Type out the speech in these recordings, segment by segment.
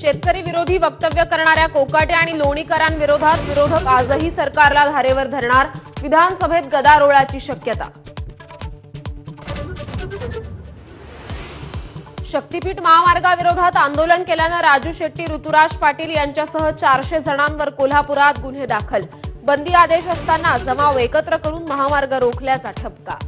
शेतकरी विरोधी वक्तव्य करणाऱ्या कोकाटे आणि लोणीकरांविरोधात विरोधक आजही सरकारला धारेवर धरणार. विधानसभेत गदारोळाची शक्यता. शक्तीपीठ महामार्गाविरोधात आंदोलन केल्यानं राजू शेट्टी ऋतुराज पाटील यांच्यासह चारशे जणांवर कोल्हापुरात गुन्हे दाखल. बंदी आदेश असताना जमाव एकत्र करून महामार्ग रोखल्याचा ठपका.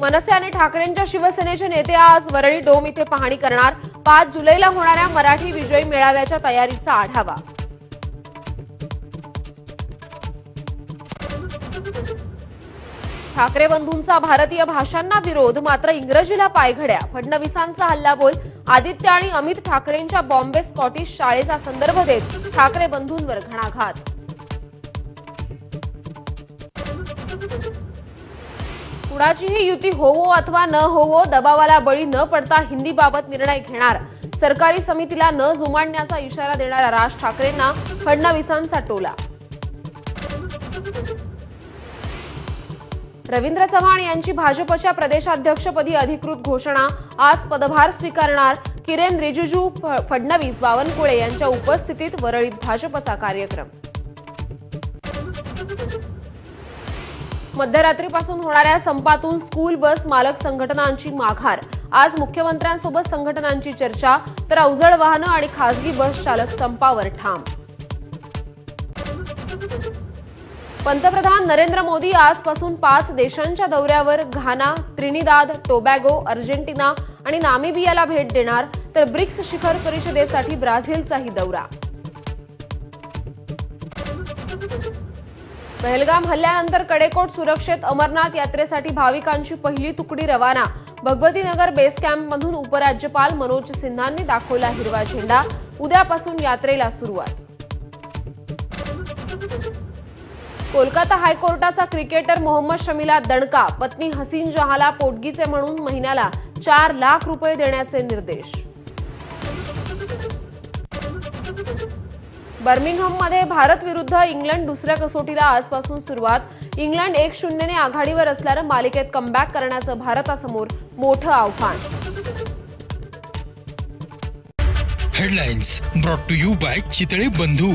मनसे आणि ठाकरेंच्या शिवसेनेचे नेते आज वरळी डोम इथे पाहणी करणार. पाच जुलैला होणाऱ्या मराठी विजयी मेळाव्याच्या तयारीचा आढावा. ठाकरे बंधूंचा भारतीय भाषांना विरोध मात्र इंग्रजीला पायघड्या. फडणवीसांचा हल्लाबोल आदित्य आणि अमित ठाकरेंच्या बॉम्बे स्कॉटिश शाळेचा संदर्भ देत ठाकरे बंधूंवर घणाघात. कुणाचीही युती होवो अथवा न होवो दबावाला बळी न पडता हिंदीबाबत निर्णय घेणार. सरकारी समितीला न जुमाडण्याचा इशारा देणाऱ्या राज ठाकरेंना फडणवीसांचा टोला. रवींद्र चव्हाण यांची भाजपच्या प्रदेशाध्यक्षपदी अधिकृत घोषणा. आज पदभार स्वीकारणार किरेन रिजिजू फडणवीस बावनकुळे यांच्या उपस्थितीत वरळीत भाजपचा कार्यक्रम. मध्यरात्रीपासून होणाऱ्या संपातून स्कूल बस मालक संघटनांची माघार. आज मुख्यमंत्र्यांसोबत संघटनांची चर्चा तर अवजड वाहनं आणि खासगी बस चालक संपावर ठाम. पंतप्रधान नरेंद्र मोदी आजपासून पाच देशांच्या दौऱ्यावर घाना त्रिनिदाद टोबॅगो अर्जेंटिना आणि नामिबियाला भेट देणार तर ब्रिक्स शिखर परिषदेसाठी ब्राझीलचाही दौरा. पहलगाम हल्ल्यानंतर कडेकोट सुरक्षेत अमरनाथ यात्रेसाठी भाविकांची पहिली तुकडी रवाना. भगवतीनगर बेस कॅम्पमधून उपराज्यपाल मनोज सिन्हांनी दाखवला हिरवा झेंडा. उद्यापासून यात्रेला सुरुवात. कोलकाता हायकोर्टाचा क्रिकेटर मोहम्मद शमीला दणका. पत्नी हसीन जहाला पोटगीचे म्हणून महिन्याला चार लाख रुपये देण्याचे निर्देश. बर्मिंगहममध्ये भारत विरुद्ध इंग्लंड दुसऱ्या कसोटीला आजपासून सुरुवात. इंग्लंड एक शून्यने आघाडीवर असल्यानं मालिकेत कमबॅक करण्याचं भारतासमोर मोठं आव्हान. Headlines brought to you by Chitale Bandhu.